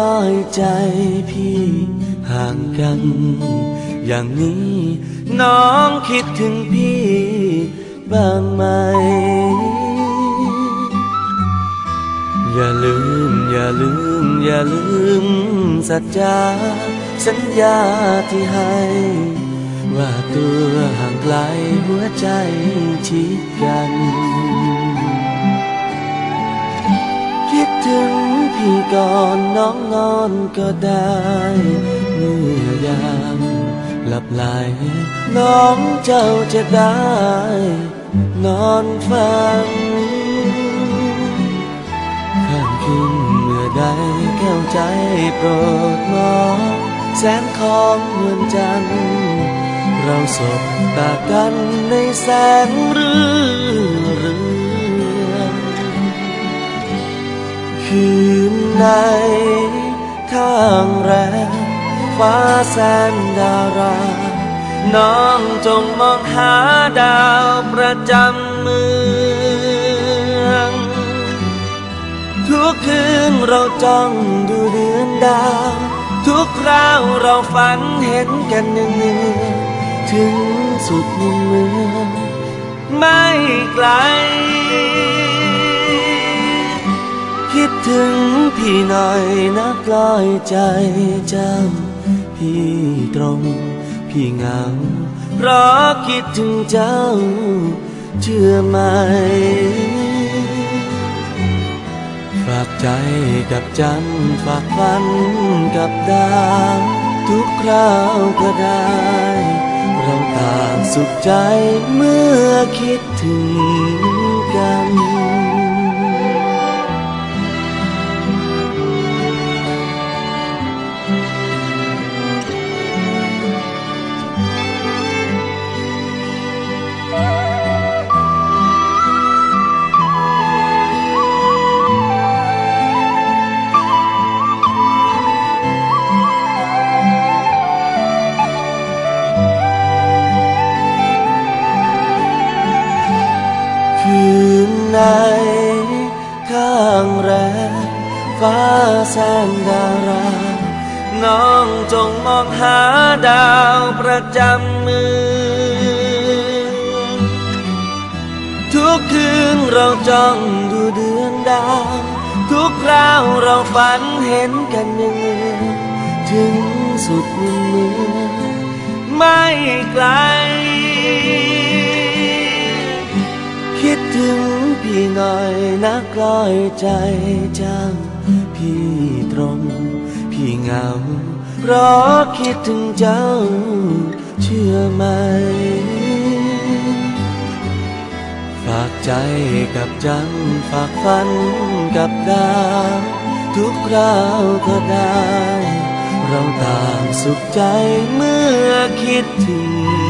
นักลอยใจพี่ห่างกัน อย่างนี้น้องคิดถึงพี่บ้างไหม อย่าลืม อย่าลืม อย่าลืมสัจจาสัญญาที่ให้ ว่าตัวห่างไกลหัวใจชิด ก่อนน้องนอนก็ได้เมื่อยามหลับไหลน้องเจ้าจะได้ นอนฟังข้ามคืนเมื่อใดแก้วใจโปรดมองแสงของเมือนจันทร์เราสบตากันในแสงเรือ ในทางแรงฟ้าแสนดารา น้องจงมองหาดาวประจำเมือง ทุกคืนเราจ้องดูเดือนดาว ทุกคราวเราฝันเห็นกันเนืองถึงสุดเมืองไม่ไกล ถึงพี่หน่อยนักลอยใจจำพี่ตรง พี่เหงาเพราะคิดถึงเจ้า เชื่อไหม ฝากใจกับจันฝากฝันกับดาวทุกคราวก็ได้ เราต่างสุขใจเมื่อคิดถึงกัน ข้างแรมฟ้าแสนดารา น้องจงมองหาดาวประจำเมืองทุกคืนเราจ้องดูเดือนดาว ทุกคราวเราฝันเห็นกันเนือถึงสุดมุมเมืองไม่ไกล คิดถึง พี่หน่อยนักลอยใจจัง พี่ตรง พี่เหงาเพราะคิดถึงเจ้า เชื่อไหม ฝากใจกับจัง ฝากฝันกับดาวทุกคราวก็ได้ เราต่างสุขใจเมื่อคิดถึง